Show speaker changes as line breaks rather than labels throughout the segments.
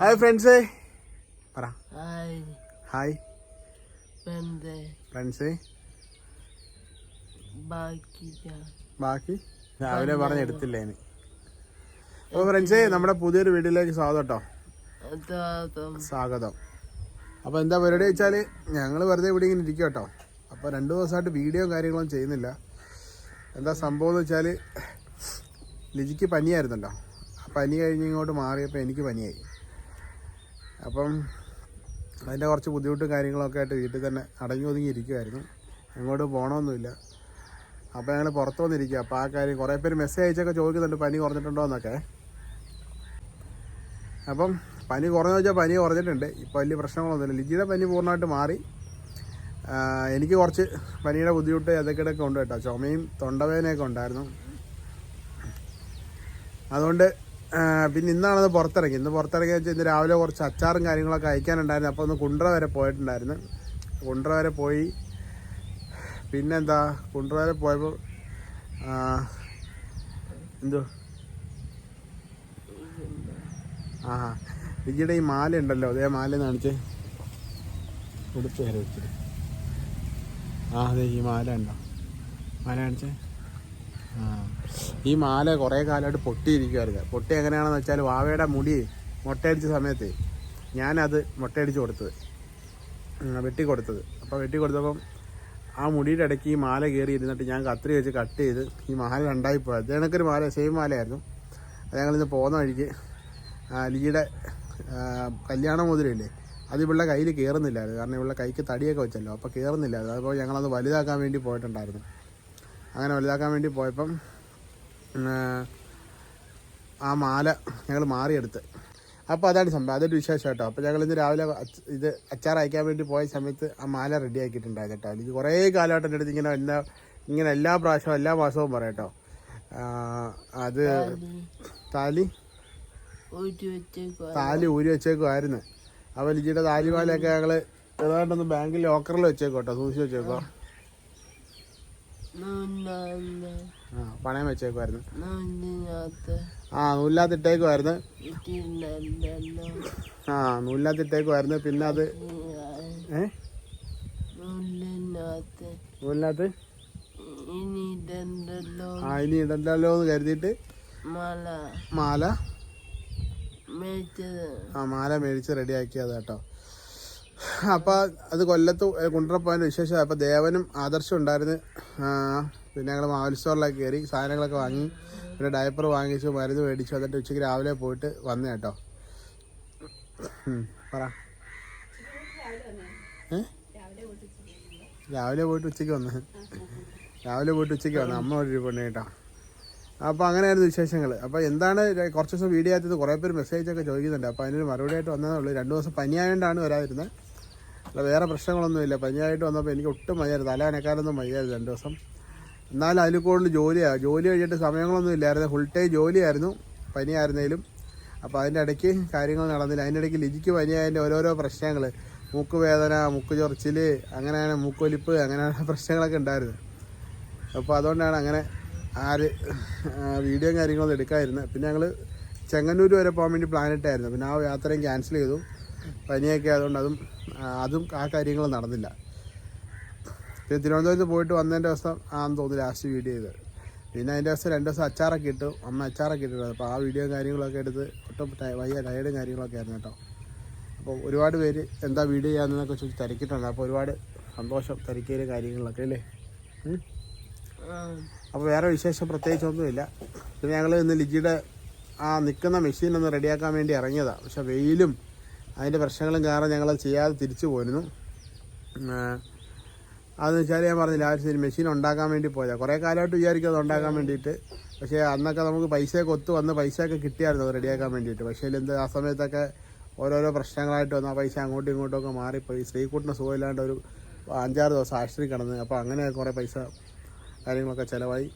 Hi friends പറ.
Hi
ഫ്രണ്ട്സേ
ബാക്കി
ബാക്കി? രാവിലെ പറഞ്ഞെടുത്തില്ലേ അപ്പോൾ ഫ്രണ്ട്സേ നമ്മുടെ പുതിയൊരു വീഡിയോയിലേക്ക് സ്വാഗതം കേട്ടോ സ്വാഗതം. അപ്പോൾ എന്താ പരിപാടി വെച്ചാൽ ഞങ്ങൾ വെറുതെ ഇവിടെ ഇങ്ങനെ ഇരിക്കും കേട്ടോ അപ്പോൾ രണ്ട് ദിവസമായിട്ട് വീഡിയോ കാര്യങ്ങളൊന്നും ചെയ്യുന്നില്ല. എന്താ സംഭവം എന്ന് വെച്ചാൽ ലിജിക്ക് പനിയായിരുന്നല്ലോ. പനി കഴിഞ്ഞ് ഇങ്ങോട്ട് മാറിയപ്പോൾ എനിക്ക് പനിയായി. അപ്പം അതിന്റെ കുറച്ച് ബുദ്ധിമുട്ടും കാര്യങ്ങളൊക്കെ ആയിട്ട് വീട്ടിൽ തന്നെ അടങ്ങി ഒതുങ്ങി ഇരിക്കുമായിരുന്നു എങ്ങോട്ട് പോകണമൊന്നുമില്ല അപ്പോൾ ഞങ്ങൾ പുറത്ത് വന്നിരിക്കുക അപ്പോൾ ആ കാര്യം കുറേ പേര് മെസ്സേജ് അയച്ചൊക്കെ ചോദിക്കുന്നുണ്ട് പനി കുറഞ്ഞിട്ടുണ്ടോ എന്നൊക്കെ അപ്പം പനി കുറഞ്ഞു വെച്ചാൽ പനി കുറഞ്ഞിട്ടുണ്ട്. ഇപ്പോൾ വലിയ പ്രശ്നങ്ങളൊന്നുമില്ല. ലിജിയുടെ പനി പൂർണമായിട്ട് മാറി. എനിക്ക് കുറച്ച് പനിയുടെ ബുദ്ധിമുട്ട് ഇടയ്ക്കിടയ്ക്ക് ഉണ്ട് കേട്ടോ. ചുമയും തൊണ്ടവേദനയൊക്കെ ഉണ്ടായിരുന്നു. അതുകൊണ്ട് പിന്നെ ഇന്നാണത് പുറത്തിറങ്ങി. ഇന്ന് പുറത്തിറങ്ങി വെച്ചാൽ ഇന്ന് രാവിലെ കുറച്ച് അച്ചാറും കാര്യങ്ങളൊക്കെ അയക്കാനുണ്ടായിരുന്നു. അപ്പോൾ ഒന്ന് കുണ്ട്ര വരെ പോയിട്ടുണ്ടായിരുന്നു. കുണ്ട്ര വരെ പോയി. പിന്നെന്താ? കുണ്ട്ര വരെ പോയപ്പോൾ ആ, എന്തോ? ആഹാ വിജിയുടെ ഈ മാല ഉണ്ടല്ലോ. അതേ മാല കാണിച്ച്. കൊടുത്തു വരെ വെച്ചിട്ട് ആ അതെ ഈ മാല ഉണ്ടോ? മാല കാണിച്ചേ. ആ ഈ മാല കുറേ കാലമായിട്ട് പൊട്ടിയിരിക്കുമായിരുന്നു പൊട്ടി എങ്ങനെയാണെന്ന് വെച്ചാൽ വാവയുടെ മുടി മുട്ടയടിച്ച സമയത്ത് ഞാനത് മുട്ടയടിച്ച് കൊടുത്തത്. വെട്ടി കൊടുത്തത്. അപ്പോൾ വെട്ടി കൊടുത്തപ്പം ആ മുടിയുടെ ഇടയ്ക്ക് ഈ മാല കയറി ഇരുന്നിട്ട് ഞാൻ കത്രി വെച്ച് കട്ട് ചെയ്ത് ഈ മാല രണ്ടായി പോയത്. എനിക്കൊരു മാല സെയിം മാലയായിരുന്നു. അത് ഞങ്ങളിന്ന് പോകുന്ന വഴിക്ക് ലീയുടെ കല്യാണ മോതിരമില്ലേ അത് ഇവളുടെ കയ്യിൽ കയറുന്നില്ലായിരുന്നു. കാരണം ഇവളുടെ കൈക്ക് തടിയൊക്കെ വെച്ചല്ലോ. അപ്പോൾ കയറുന്നില്ലായിരുന്നു. അപ്പോൾ ഞങ്ങളത് വലുതാക്കാൻ വേണ്ടി പോയിട്ടുണ്ടായിരുന്നു. അങ്ങനെ വലുതാക്കാൻ വേണ്ടി പോയപ്പം ആ മാല ഞങ്ങൾ മാറിയെടുത്ത്. അപ്പോൾ അതാണ് സംഭവം. അതൊരു വിശേഷം കേട്ടോ. അപ്പോൾ ഞങ്ങൾ ഇന്ന് രാവിലെ ഇത് അച്ചാർ അയക്കാൻ വേണ്ടി പോയ സമയത്ത് ആ മാല റെഡി ആക്കിയിട്ടുണ്ടായിരുന്നു കേട്ടോ. എനിക്ക് കുറേ കാലമായിട്ട് എന്റെ അടുത്ത് ഇങ്ങനെ എല്ലാ ഇങ്ങനെ എല്ലാ പ്രാവശ്യവും എല്ലാ മാസവും പറയാം കേട്ടോ. അത് താലി? താലി ഊരി വെച്ചേക്കുമായിരുന്നു അപ്പോൾ ലിജിയുടെ താലിമാലയൊക്കെ ഞങ്ങൾ ഏതാണ്ടൊന്ന് ബാങ്കിൽ ലോക്കറിൽ വെച്ചേക്കോട്ടോ സൂക്ഷിച്ച് വെച്ചേക്കോ ആ പണയം വെച്ചേക്കുമായിരുന്നു ആ നൂലിനകത്തിട്ടേക്കുമായിരുന്നു
ഇട്ടില്ലല്ലോ
ആ നൂലിനകത്തിട്ടേക്കുമായിരുന്നു പിന്നെ അത് ഏ?
നൂലിനകത്ത്?
ആ ഇനി ഇടണ്ടല്ലോ എന്ന് കരുതിയിട്ട്
മാല.
മാല? ആ മാല മേടിച്ച് റെഡിയാക്കിയത് കേട്ടോ അപ്പോൾ അത് കൊല്ലത്ത് കുണ്ടറപ്പോയിന്റെ വിശേഷം അപ്പോൾ ദേവനും ആദർശം ഉണ്ടായിരുന്നു. പിന്നെ ഞങ്ങൾ മാവൽ സ്റ്റോറിലൊക്കെ കയറി സാധനങ്ങളൊക്കെ വാങ്ങി പിന്നെ ഡയപ്പർ വാങ്ങിച്ചു മരുന്ന് മേടിച്ചു എന്നിട്ട് ഉച്ചയ്ക്ക് രാവിലെ പോയിട്ട് വന്നു കേട്ടോ. പറ? രാവിലെ പോയിട്ട് ഉച്ചയ്ക്ക് വന്ന്? രാവിലെ പോയിട്ട് ഉച്ചയ്ക്ക് വന്നു? അമ്മ ഒരു പെണ്ണ് കേട്ടോ. അപ്പോൾ അങ്ങനെയായിരുന്നു വിശേഷങ്ങൾ അപ്പോൾ എന്താണ് കുറച്ച് ദിവസം വീഡിയോ ആയത് കുറേ പേര് മെസ്സേജ് ഒക്കെ ചോദിക്കുന്നുണ്ട്. അപ്പോൾ അതിനൊരു മറുപടി ആയിട്ട് വന്നതേ ഉള്ളൂ. രണ്ട് ദിവസം പനിയായതുകൊണ്ടാണ് വരാതിരുന്നത് അല്ല വേറെ പ്രശ്നങ്ങളൊന്നുമില്ല. പനിയായിട്ട് വന്നപ്പോൾ എനിക്ക് ഒട്ടും വയ്യായിരുന്നു തല അനക്കാനൊന്നും രണ്ട് ദിവസം. എന്നാലും അതിൽ കൂടുതൽ ജോലിയാണ് ജോലി കഴിഞ്ഞിട്ട് സമയങ്ങളൊന്നും ഇല്ലായിരുന്നു. ഫുൾ ടൈം ജോലിയായിരുന്നു പനിയായിരുന്നേലും. അപ്പോൾ അതിന്റെ ഇടയ്ക്ക് കാര്യങ്ങൾ നടന്നില്ല. അതിന്റെ ഇടയ്ക്ക് ലിജിക്ക് പനിയായതിന്റെ ഓരോരോ പ്രശ്നങ്ങൾ മൂക്ക് വേദന മൂക്ക് ചൊറിച്ചിൽ അങ്ങനെയാണ് മൂക്കൊലിപ്പ് അങ്ങനെയാണ് പ്രശ്നങ്ങളൊക്കെ ഉണ്ടായിരുന്നു അപ്പോൾ അതുകൊണ്ടാണ് അങ്ങനെ ആര് വീഡിയോയും കാര്യങ്ങളൊന്നും എടുക്കാതിരുന്നത്. പിന്നെ ഞങ്ങൾ ചെങ്ങന്നൂർ വരെ പോകാൻ വേണ്ടി പ്ലാനിട്ടായിരുന്നു പിന്നെ ആ യാത്രയും ക്യാൻസൽ ചെയ്തു. പനിയൊക്കെ ആയതുകൊണ്ട് അതും അതും ആ കാര്യങ്ങൾ നടന്നില്ല. പിന്നെ തിരുവനന്തപുരത്ത് പോയിട്ട് വന്നതിന്റെ ദിവസം ആണെന്ന് തോന്നി ലാസ്റ്റ് വീഡിയോ ചെയ്തത് പിന്നെ അതിന്റെ ദിവസം രണ്ട് ദിവസം അച്ചാറൊക്കെ ഇട്ടു. അമ്മ അച്ചാറൊക്കെ ഇട്ടിട്ടുണ്ട്. അപ്പോൾ ആ വീഡിയോ കാര്യങ്ങളൊക്കെ എടുത്ത് ഒട്ടും വയ്യ ടയർഡും കാര്യങ്ങളൊക്കെ ആയിരുന്നു കേട്ടോ. അപ്പോൾ ഒരുപാട് പേര് എന്താ വീഡിയോ ചെയ്യാമെന്നൊക്കെ ചോദിച്ച് തിരക്കിയിട്ടുണ്ട്. അപ്പോൾ ഒരുപാട് സന്തോഷം തിരക്കിയ കാര്യങ്ങളൊക്കെ അല്ലേ? അപ്പോൾ വേറെ വിശേഷം പ്രത്യേകിച്ചൊന്നുമില്ല. പിന്നെ ഞങ്ങൾ ഇന്ന് ലിജിയുടെ ആ നിൽക്കുന്ന മെഷീൻ ഒന്ന് റെഡിയാക്കാൻ വേണ്ടി ഇറങ്ങിയതാണ് പക്ഷേ വെയിലും അതിന്റെ പ്രശ്നങ്ങളും കാരണം ഞങ്ങൾ ചെയ്യാതെ തിരിച്ചു പോയിരുന്നു ആ, അതെന്ന് വെച്ചാൽ ഞാൻ പറഞ്ഞില്ല ആ ഒരു മെഷീൻ ഉണ്ടാക്കാൻ വേണ്ടി പോയതാണ് കുറേ കാലമായിട്ട് വിചാരിക്കും അത് ഉണ്ടാക്കാൻ വേണ്ടിയിട്ട്. പക്ഷേ അന്നൊക്കെ നമുക്ക് പൈസയൊക്കെ ഒത്തു വന്ന് പൈസയൊക്കെ കിട്ടിയായിരുന്നു അത് റെഡിയാക്കാൻ വേണ്ടിയിട്ട്. പക്ഷേ എന്ത് ആ സമയത്തൊക്കെ ഓരോരോ പ്രശ്നങ്ങളായിട്ട് വന്ന് ആ പൈസ അങ്ങോട്ടും ഇങ്ങോട്ടും ഒക്കെ മാറിപ്പോയി. സ്ത്രീക്കൂട്ടിന് സുഖമില്ലാണ്ട് ഒരു അഞ്ചാറ് ദിവസം ആശുപത്രി കിടന്ന്. അപ്പോൾ അങ്ങനെ കുറേ പൈസ കാര്യങ്ങളൊക്കെ ചിലവായി.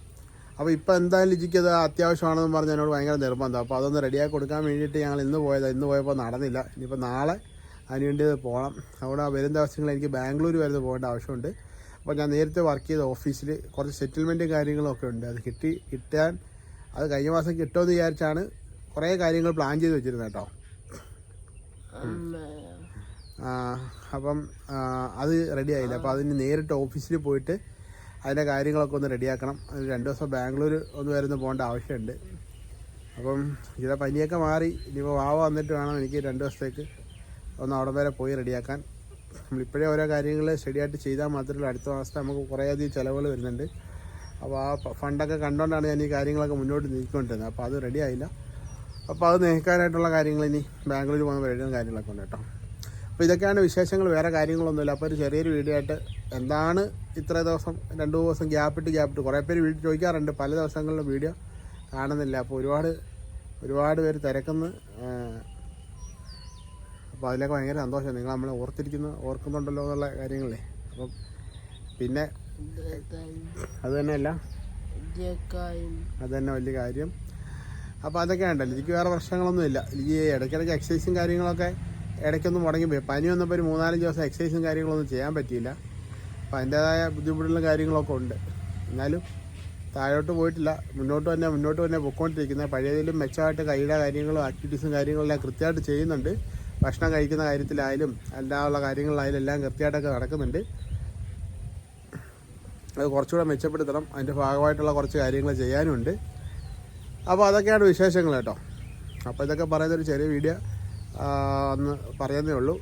അപ്പോൾ ഇപ്പോൾ എന്തായാലും ലിജിക്ക് അത് അത്യാവശ്യമാണെന്ന് പറഞ്ഞ് എന്നോട് ഭയങ്കര നിർബന്ധം. അപ്പോൾ അതൊന്ന് റെഡിയാക്കി കൊടുക്കാൻ വേണ്ടിയിട്ട് ഞങ്ങൾ ഇന്ന് പോയത്. ഇന്ന് പോയപ്പോൾ നടന്നില്ല. ഇനിയിപ്പോൾ നാളെ അതിനുവേണ്ടി പോകണം അവിടെ വരും ദിവസങ്ങളിൽ എനിക്ക് ബാംഗ്ലൂർ വരെ പോകേണ്ട ആവശ്യമുണ്ട്. അപ്പോൾ ഞാൻ നേരത്തെ വർക്ക് ചെയ്ത ഓഫീസിൽ കുറച്ച് സെറ്റിൽമെന്റും കാര്യങ്ങളും ഒക്കെ ഉണ്ട്. അത് കിട്ടി കിട്ടാൻ അത് കഴിഞ്ഞ മാസം കിട്ടുമെന്ന് വിചാരിച്ചാണ് കുറേ കാര്യങ്ങൾ പ്ലാൻ ചെയ്ത് വെച്ചിരുന്നത് കേട്ടോ. അപ്പം അത് റെഡി ആയില്ല. അപ്പോൾ അതിന് നേരിട്ട് ഓഫീസിൽ പോയിട്ട് അതിന്റെ കാര്യങ്ങളൊക്കെ ഒന്ന് റെഡിയാക്കണം. രണ്ട് ദിവസം ബാംഗ്ലൂർ ഒന്ന് വരുന്ന പോകേണ്ട ആവശ്യമുണ്ട്. അപ്പം ഇതിലെ പനിയൊക്കെ മാറി. ഇനിയിപ്പോൾ വാവ വന്നിട്ട് വേണം എനിക്ക് രണ്ട് ദിവസത്തേക്ക് ഒന്ന് അവിടെ വരെ പോയി റെഡിയാക്കാൻ. നമ്മളിപ്പോഴേ ഓരോ കാര്യങ്ങൾ ശരിയായിട്ട് ചെയ്താൽ മാത്രമല്ല അടുത്ത മാസത്തെ നമുക്ക് കുറേയധികം ചിലവുകൾ വരുന്നുണ്ട്. അപ്പോൾ ആ ഫണ്ടൊക്കെ കണ്ടുകൊണ്ടാണ് ഞാൻ ഈ കാര്യങ്ങളൊക്കെ മുന്നോട്ട് നീക്കിക്കൊണ്ടിരുന്നത്. അപ്പോൾ അത് റെഡി ആയില്ല. അപ്പോൾ അത് നീക്കാനായിട്ടുള്ള കാര്യങ്ങൾ ഇനി ബാംഗ്ലൂർ പോകുന്ന പരിപാടിയും കാര്യങ്ങളൊക്കെ ഉണ്ട് കേട്ടോ. അപ്പോൾ ഇതൊക്കെയാണ് വിശേഷങ്ങൾ വേറെ കാര്യങ്ങളൊന്നുമില്ല. അപ്പോൾ ഒരു ചെറിയൊരു വീഡിയോ ആയിട്ട് എന്താണ് ഇത്ര ദിവസം രണ്ട് ദിവസം ഗ്യാപ്പിട്ട് ഗ്യാപ്പിട്ട് കുറേ പേര് വീട്ടിൽ ചോദിക്കാറുണ്ട്. പല ദിവസങ്ങളിലും വീഡിയോ കാണുന്നില്ല. അപ്പോൾ ഒരുപാട് ഒരുപാട് പേര് തിരക്കുന്ന. അപ്പോൾ അതിലൊക്കെ ഭയങ്കര സന്തോഷം. നിങ്ങൾ നമ്മളെ ഓർത്തിരിക്കുന്ന ഓർക്കുന്നുണ്ടല്ലോ എന്നുള്ള കാര്യങ്ങളേ അപ്പം പിന്നെ അത് തന്നെയല്ല. അത് തന്നെ വലിയ കാര്യം. അപ്പോൾ അതൊക്കെ ഉണ്ടല്ലോ. എനിക്ക് വേറെ പ്രശ്നങ്ങളൊന്നുമില്ല. എനിക്ക് ഇടയ്ക്കിടയ്ക്ക് എക്സസൈസും കാര്യങ്ങളൊക്കെ ഇടയ്ക്കൊന്ന് മുടങ്ങി പോയി പനി വന്നപ്പോൾ ഒരു മൂന്നാലഞ്ച് ദിവസം എക്സസൈസും കാര്യങ്ങളൊന്നും ചെയ്യാൻ പറ്റിയില്ല. അപ്പോൾ അതിന്റേതായ ബുദ്ധിമുട്ടുള്ള കാര്യങ്ങളൊക്കെ ഉണ്ട്. എന്നാലും താഴോട്ട് പോയിട്ടില്ല. മുന്നോട്ട് തന്നെ മുന്നോട്ട് തന്നെ പൊയ്ക്കൊണ്ടിരിക്കുന്നത് പഴയതിലും മെച്ചമായിട്ട് കൈയുടെ കാര്യങ്ങളും ആക്ടിവിറ്റീസും കാര്യങ്ങളെല്ലാം കൃത്യമായിട്ട് ചെയ്യുന്നുണ്ട്. ഭക്ഷണം കഴിക്കുന്ന കാര്യത്തിലായാലും അല്ലാതുള്ള കാര്യങ്ങളിലായാലും എല്ലാം കൃത്യമായിട്ടൊക്കെ നടക്കുന്നുണ്ട്. അത് കുറച്ചുകൂടെ മെച്ചപ്പെടുത്തണം. അതിന്റെ ഭാഗമായിട്ടുള്ള കുറച്ച് കാര്യങ്ങൾ ചെയ്യാനുണ്ട്. അപ്പോൾ അതൊക്കെയാണ് വിശേഷങ്ങൾ കേട്ടോ. അപ്പോൾ ഇതൊക്കെ പറയുന്നൊരു ചെറിയ വീഡിയോ. ആ, ഒന്ന് പറയുന്നേ ഉള്ളൂ.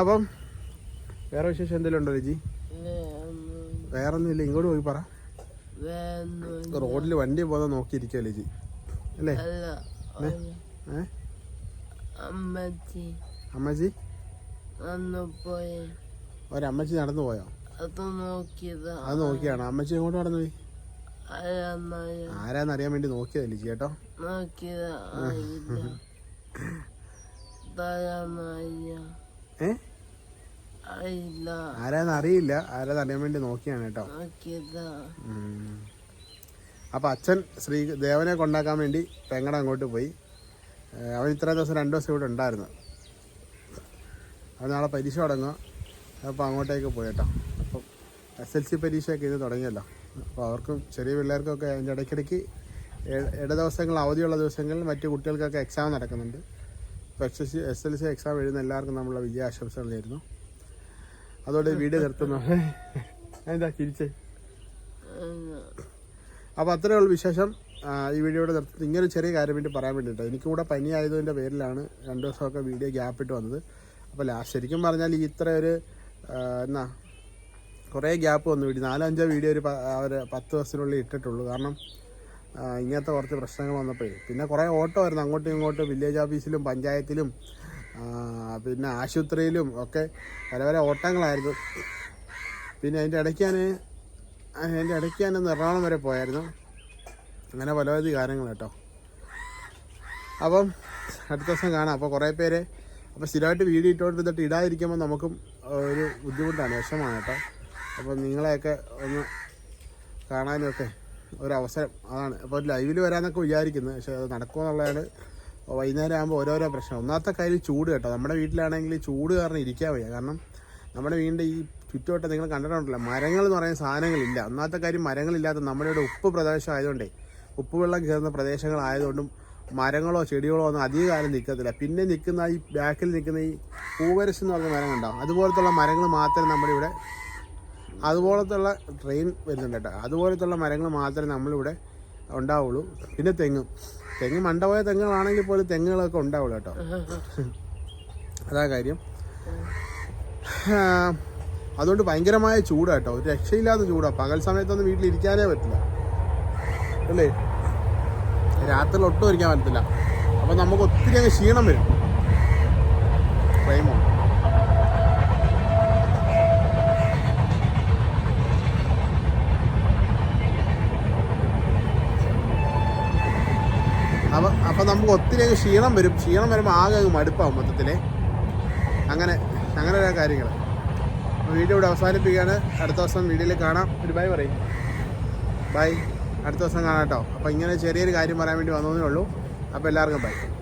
അപ്പം വേറെ വിശേഷം എന്തെങ്കിലും ഉണ്ടോ രുചി വേറെ ഒന്നുമില്ല ഇങ്ങോട്ട് പോയി പറ. റോഡിൽ വണ്ടി പോകാൻ നോക്കിയിരിക്കുക ലിജി. അല്ലേ?
അമ്മച്ചി.
ഒരമ്മച്ചി നടന്നു പോയോ?
അത്
നോക്കിയാണ്. അമ്മച്ചി എങ്ങോട്ട് നടന്നു പോയി? ആരാന്നറിയാൻ വേണ്ടി നോക്കിയതല്ലേ ലിജി ആരാന്ന് അറിയില്ല ആരാന്ന് അറിയാൻ വേണ്ടി നോക്കിയാണ് കേട്ടോ. അപ്പോൾ അച്ഛൻ ശ്രീ ദേവനെ കൊണ്ടാക്കാൻ വേണ്ടി പെങ്ങട അങ്ങോട്ട് പോയി. അവൻ ഇത്ര ദിവസം രണ്ട് ദിവസം ഇവിടെ ഉണ്ടായിരുന്നു. അവൻ നാളെ പരീക്ഷ തുടങ്ങുക അപ്പോൾ അങ്ങോട്ടേക്ക് പോയി കേട്ടോ. അപ്പം എസ് എൽ സി പരീക്ഷയൊക്കെ ഇത് തുടങ്ങിയല്ലോ. അപ്പോൾ അവർക്കും ചെറിയ പിള്ളേർക്കൊക്കെ അതിന്റെ ഇടയ്ക്കിടയ്ക്ക് ഇട- ദിവസങ്ങൾ അവധിയുള്ള ദിവസങ്ങളിൽ മറ്റ് കുട്ടികൾക്കൊക്കെ എക്സാം നടക്കുന്നുണ്ട്. S L C S L C exam എഴുതുന്ന എല്ലാവർക്കും നമ്മളുടെ വിജയാശംസകൾ നേരുന്നു അതോടെ വീഡിയോ നിർത്തുന്നു. എന്താ തിരിച്ചേ അപ്പോൾ അത്രയേ ഉള്ളൂ വിശേഷം. ഈ വീഡിയോയുടെ നിർത്തുന്നത് ഇങ്ങനെ ചെറിയ കാര്യം വേണ്ടി പറയാൻ വേണ്ടിയിട്ട് എനിക്ക് കൂടെ പനി ആയതിന്റെ പേരിലാണ് രണ്ട് ദിവസമൊക്കെ വീഡിയോ ഗ്യാപ്പ് ഇട്ട് വന്നത്. അപ്പോൾ ലാസ്റ്റ് ശരിക്കും പറഞ്ഞാൽ ഈ ഇത്ര ഒരു എന്നാ കുറേ ഗ്യാപ്പ് വന്നു. വീഡിയോ നാലഞ്ചോ വീഡിയോ ഒരു ഒരു പത്ത് ദിവസത്തിനുള്ളിൽ ഇട്ടിട്ടുള്ളൂ. കാരണം ഇങ്ങനത്തെ കുറച്ച് പ്രശ്നങ്ങൾ വന്നപ്പോഴേ. പിന്നെ കുറേ ഓട്ടോ ആയിരുന്നു. അങ്ങോട്ടും ഇങ്ങോട്ടും വില്ലേജ് ഓഫീസിലും പഞ്ചായത്തിലും പിന്നെ ആശുപത്രിയിലും ഒക്കെ പല പല ഓട്ടങ്ങളായിരുന്നു. പിന്നെ അതിന്റെ ഇടയ്ക്ക് ഞാൻ അതിന്റെ ഇടയ്ക്ക് ഞാൻ എറണാകുളം വരെ പോയായിരുന്നു. അങ്ങനെ പലവധി കാര്യങ്ങൾ കേട്ടോ. അപ്പം അടുത്ത ദിവസം കാണാം. അപ്പോൾ കുറേ പേര് അപ്പോൾ സ്ഥിരമായിട്ട് വീഡിയോ ഇട്ടുകൊണ്ടിരുന്നിട്ട് ഇടാതിരിക്കുമ്പോൾ നമുക്കും ഒരു ബുദ്ധിമുട്ടാണ് വിഷമാണ് കേട്ടോ. അപ്പം നിങ്ങളെയൊക്കെ ഒന്ന് കാണാനുമൊക്കെ ഒരു അവസരം അതാണ് അപ്പോൾ ലൈവിൽ വരാമെന്നൊക്കെ വിചാരിക്കുന്നത് പക്ഷേ അത് നടക്കുമെന്നുള്ളതാണ് വൈകുന്നേരം ആകുമ്പോൾ ഓരോരോ പ്രശ്നം. ഒന്നാമത്തെ കാര്യം ചൂട് കേട്ടോ. നമ്മുടെ വീട്ടിലാണെങ്കിൽ ചൂട് കാരണം ഇരിക്കാൻ വയ്യ. കാരണം നമ്മുടെ വീടിന്റെ ഈ ചുറ്റുവട്ടം നിങ്ങൾ കണ്ടിട്ടുണ്ടല്ലോ മരങ്ങൾ എന്ന് പറയുന്ന സാധനങ്ങളില്ല. ഒന്നാമത്തെ കാര്യം മരങ്ങളില്ലാത്ത നമ്മുടെ ഇവിടെ ഉപ്പ് പ്രദേശം ആയതുകൊണ്ടേ ഉപ്പ് വെള്ളം കയറുന്ന പ്രദേശങ്ങളായതുകൊണ്ടും മരങ്ങളോ ചെടികളോ ഒന്നും അധികകാലം നിൽക്കത്തില്ല. പിന്നെ നിൽക്കുന്ന ഈ ബാക്കിൽ നിൽക്കുന്ന ഈ പൂവരസ് എന്ന് പറഞ്ഞ മരം കണ്ടോ അതുപോലത്തുള്ള മരങ്ങൾ മാത്രമേ നമ്മുടെ ഇവിടെ അതുപോലത്തുള്ള ട്രെയിൻ വരുന്നുണ്ട് കേട്ടോ. അതുപോലത്തുള്ള മരങ്ങൾ മാത്രമേ നമ്മളിവിടെ ഉണ്ടാവുള്ളൂ. പിന്നെ തെങ്ങും. തെങ്ങ് മണ്ടപോയ തെങ്ങുകളാണെങ്കിൽ പോലും തെങ്ങുകളൊക്കെ ഉണ്ടാവുള്ളൂ കേട്ടോ. അതാ കാര്യം. അതുകൊണ്ട് ഭയങ്കരമായ ചൂട് കേട്ടോ. ഒരു രക്ഷയില്ലാത്ത ചൂടാ. പകൽ സമയത്തൊന്നും വീട്ടിലിരിക്കാനേ പറ്റില്ല. അല്ലേ? രാത്രിയിൽ ഒട്ടും ഇരിക്കാൻ പറ്റത്തില്ല. അപ്പൊ നമുക്ക് ഒത്തിരി അങ്ങ് ക്ഷീണം വരും. പ്രേമോ അപ്പം നമുക്ക് ഒത്തിരി അങ്ങ് ക്ഷീണം വരും. ക്ഷീണം വരുമ്പോൾ ആകെ അങ്ങ് മടുപ്പാവും മൊത്തത്തിൽ അങ്ങനെ അങ്ങനെ ഓരോ കാര്യങ്ങൾ. വീഡിയോ ഇവിടെ അവസാനിപ്പിക്കുകയാണ്. അടുത്ത ദിവസം വീഡിയോയിൽ കാണാം. ഒരു ബൈ പറയും. ബൈ. അടുത്ത ദിവസം കാണാം കേട്ടോ. അപ്പോൾ ഇങ്ങനെ ചെറിയൊരു കാര്യം പറയാൻ വേണ്ടി വന്നതേ ഉള്ളൂ. അപ്പോൾ എല്ലാവർക്കും ബൈ.